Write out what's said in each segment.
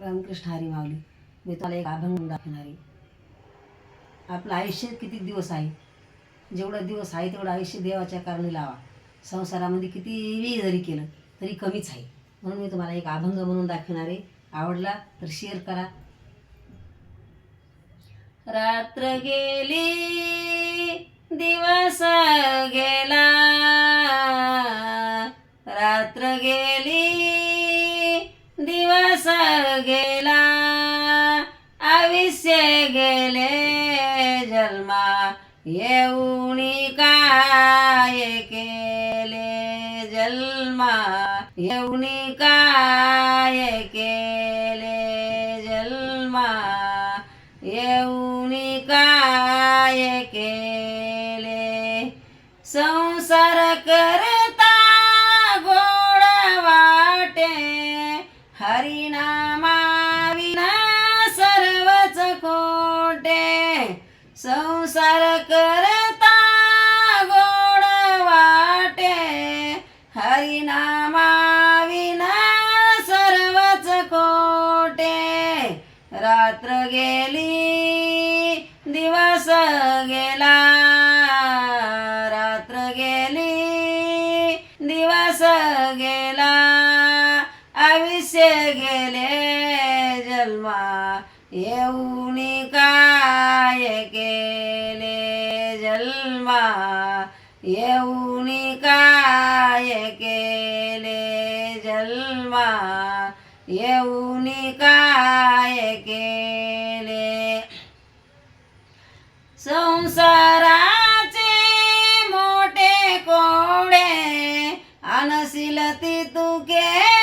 रामकृष्ण हरी माऊली. मी तुम्हाला एक अभंग दाखवणार आहे. आपलं आयुष्य किती दिवस आहे? जेवढा दिवस आहे तेवढं आयुष्य देवाच्या कारणी लावा. संसारामध्ये कितीही जरी केलं तरी कमीच आहे. म्हणून मी तुम्हाला एक अभंग म्हणून दाखवणार आहे. आवडला तर शेअर करा. रात्र गेली दिवस गेला. रात्र गेली दिवस गेला आयुष्य गेले जन्मा येऊनी काय केले? जन्मा येऊनी काय केले? जन्मा येऊनी काय केले? संसार कर संसार करता गोड वाटे. हरिनामाविना सर्वच कोटे रात्र गेली दिवस गेला. रात्र गेली दिवस गेला. आयुष्य गेले जन्मा. येऊन का जन्मा येऊनी काय केले जन्मा येऊनी काय केले संसाराचे मोठे कोडे अनशीलती तू के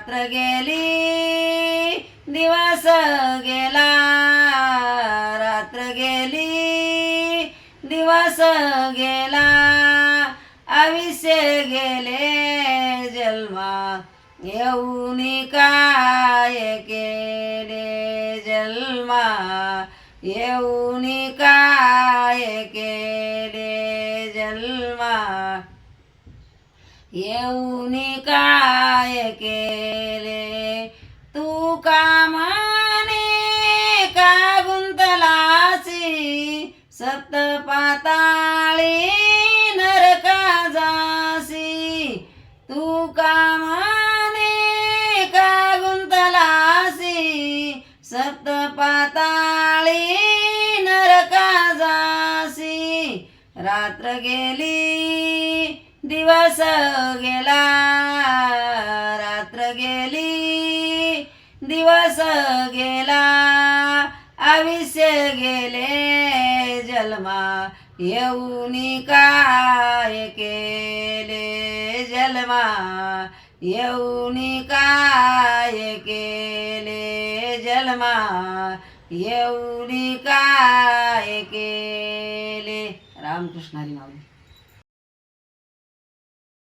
रात्र गेली दिवस गेला. रात्र गेली दिवस गेला. आयुष्य गेले जन्मा येऊन काय केले? जन्मा येऊन काय केले? जन्मा येऊनी काय केले? तू कामाने का गुंतलासी? सप्त पाताळी नरका जासी तू कामाने का गुंतलासी? सप्त पाताळी नरका जासी रात्र गेली दिवस गेला रात्र गेली. दिवस गेला आयुष्य गेले जलमा येऊन काय केले? जलमा येऊन काय केले? जलमा येऊन काय केले? रामकृष्ण हरी माऊली